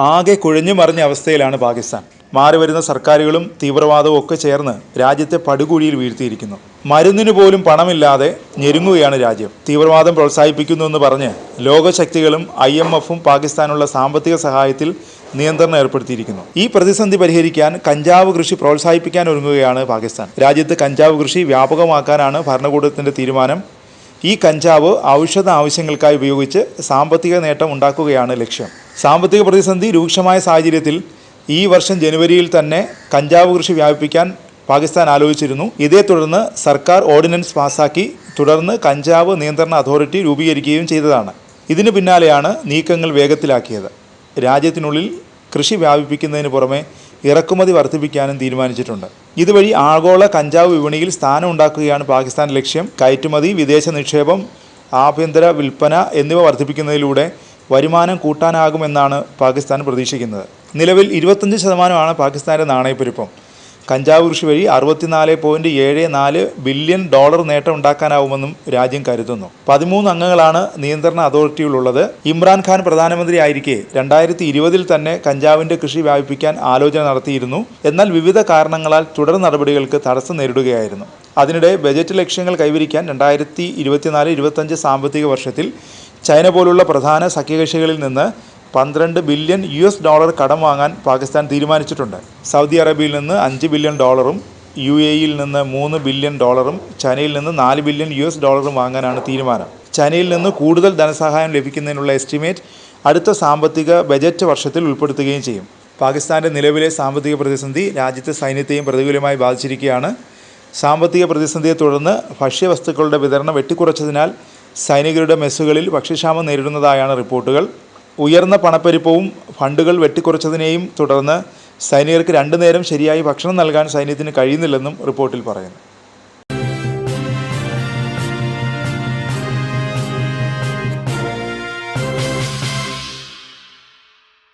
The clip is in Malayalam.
ആകെ കുഴഞ്ഞു മറിഞ്ഞ അവസ്ഥയിലാണ് പാകിസ്ഥാൻ. മാറി വരുന്ന സർക്കാരുകളും തീവ്രവാദവും ഒക്കെ ചേർന്ന് രാജ്യത്തെ പടുകുഴിയിൽ വീഴ്ത്തിയിരിക്കുന്നു. മരുന്നിന് പോലും പണമില്ലാതെ ഞെരുങ്ങുകയാണ് രാജ്യം. തീവ്രവാദം പ്രോത്സാഹിപ്പിക്കുന്നു എന്ന് പറഞ്ഞ് ലോകശക്തികളും ഐ എം എഫും പാകിസ്ഥാനുള്ള സാമ്പത്തിക സഹായത്തിൽ നിയന്ത്രണം ഏർപ്പെടുത്തിയിരിക്കുന്നു. ഈ പ്രതിസന്ധി പരിഹരിക്കാൻ കഞ്ചാവ് കൃഷി പ്രോത്സാഹിപ്പിക്കാൻ ഒരുങ്ങുകയാണ് പാകിസ്ഥാൻ. രാജ്യത്ത് കഞ്ചാവ് കൃഷി വ്യാപകമാക്കാനാണ് ഭരണകൂടത്തിന്റെ തീരുമാനം. ഈ കഞ്ചാവ് ഔഷധ ആവശ്യങ്ങൾക്കായി ഉപയോഗിച്ച് സാമ്പത്തിക നേട്ടം ഉണ്ടാക്കുകയാണ് ലക്ഷ്യം. സാമ്പത്തിക പ്രതിസന്ധി രൂക്ഷമായ സാഹചര്യത്തിൽ ഈ വർഷം ജനുവരിയിൽ തന്നെ കഞ്ചാവ് കൃഷി വ്യാപിപ്പിക്കാൻ പാകിസ്ഥാൻ ആലോചിച്ചിരുന്നു. ഇതേ തുടർന്ന് സർക്കാർ ഓർഡിനൻസ് പാസാക്കി തുടർന്ന് കഞ്ചാവ് നിയന്ത്രണ അതോറിറ്റി രൂപീകരിക്കുകയും ചെയ്തതാണ്. ഇതിനു പിന്നാലെയാണ് നീക്കങ്ങൾ വേഗത്തിലാക്കിയത്. രാജ്യത്തിനുള്ളിൽ കൃഷി വ്യാപിപ്പിക്കുന്നതിന് പുറമെ ഇറക്കുമതി വർദ്ധിപ്പിക്കാനും തീരുമാനിച്ചിട്ടുണ്ട്. ഇതുവഴി ആഗോള കഞ്ചാവ് വിപണിയിൽ സ്ഥാനം ഉണ്ടാക്കുകയാണ് പാകിസ്ഥാൻ ലക്ഷ്യം. കയറ്റുമതി വിദേശ നിക്ഷേപം ആഭ്യന്തര വിൽപ്പന എന്നിവ വർദ്ധിപ്പിക്കുന്നതിലൂടെ വരുമാനം കൂട്ടാനാകുമെന്നാണ് പാകിസ്ഥാൻ പ്രതീക്ഷിക്കുന്നത്. നിലവിൽ ഇരുപത്തഞ്ച് ശതമാനമാണ് പാകിസ്ഥാന്റെ നാണയപ്പെരുപ്പം. കഞ്ചാവ് കൃഷി വഴി അറുപത്തിനാല് പോയിന്റ് ഏഴ് നാല് ബില്യൺ ഡോളർ നേട്ടം ഉണ്ടാക്കാനാവുമെന്നും രാജ്യം കരുതുന്നു. പതിമൂന്ന് അംഗങ്ങളാണ് നിയന്ത്രണ അതോറിറ്റിയിലുള്ളത്. ഇമ്രാൻഖാൻ പ്രധാനമന്ത്രിയായിരിക്കെ രണ്ടായിരത്തി ഇരുപതിൽ തന്നെ കഞ്ചാവിന്റെ കൃഷി വ്യാപിപ്പിക്കാൻ ആലോചന നടത്തിയിരുന്നു. എന്നാൽ വിവിധ കാരണങ്ങളാൽ തുടർ നടപടികൾക്ക് തടസ്സം നേരിടുകയായിരുന്നു. അതിനിടെ ബജറ്റ് ലക്ഷ്യങ്ങൾ കൈവരിക്കാൻ രണ്ടായിരത്തി ഇരുപത്തിനാല് ഇരുപത്തഞ്ച് സാമ്പത്തിക വർഷത്തിൽ ചൈന പോലുള്ള പ്രധാന സഖ്യകക്ഷികളിൽ നിന്ന് പന്ത്രണ്ട് ബില്യൺ യു എസ് ഡോളർ കടം വാങ്ങാൻ പാകിസ്ഥാൻ തീരുമാനിച്ചിട്ടുണ്ട്. സൗദി അറേബ്യയിൽ നിന്ന് അഞ്ച് ബില്യൺ ഡോളറും യു എ ഇയിൽ നിന്ന് മൂന്ന് ബില്യൺ ഡോളറും ചൈനയിൽ നിന്ന് നാല് ബില്യൺ യു എസ് ഡോളറും വാങ്ങാനാണ് തീരുമാനം. ചൈനയിൽ നിന്ന് കൂടുതൽ ധനസഹായം ലഭിക്കുന്നതിനുള്ള എസ്റ്റിമേറ്റ് അടുത്ത സാമ്പത്തിക ബജറ്റ് വർഷത്തിൽ ഉൾപ്പെടുത്തുകയും ചെയ്യും. പാകിസ്ഥാന്റെ നിലവിലെ സാമ്പത്തിക പ്രതിസന്ധി രാജ്യത്തെ സൈന്യത്തെയും പ്രതികൂലമായി ബാധിച്ചിരിക്കുകയാണ്. സാമ്പത്തിക പ്രതിസന്ധിയെ തുടർന്ന് ഭക്ഷ്യവസ്തുക്കളുടെ വിതരണം വെട്ടിക്കുറച്ചതിനാൽ സൈനികരുടെ മെസ്സുകളിൽ ഭക്ഷ്യക്ഷാമം നേരിടുന്നതായാണ് റിപ്പോർട്ടുകൾ. ഉയർന്ന പണപ്പെരുപ്പവും ഫണ്ടുകൾ വെട്ടിക്കുറച്ചതിനെയും തുടർന്ന് സൈനികർക്ക് രണ്ടു നേരം ശരിയായി ഭക്ഷണം നൽകാൻ സൈന്യത്തിന് കഴിയുന്നില്ലെന്നും റിപ്പോർട്ടിൽ പറയുന്നു.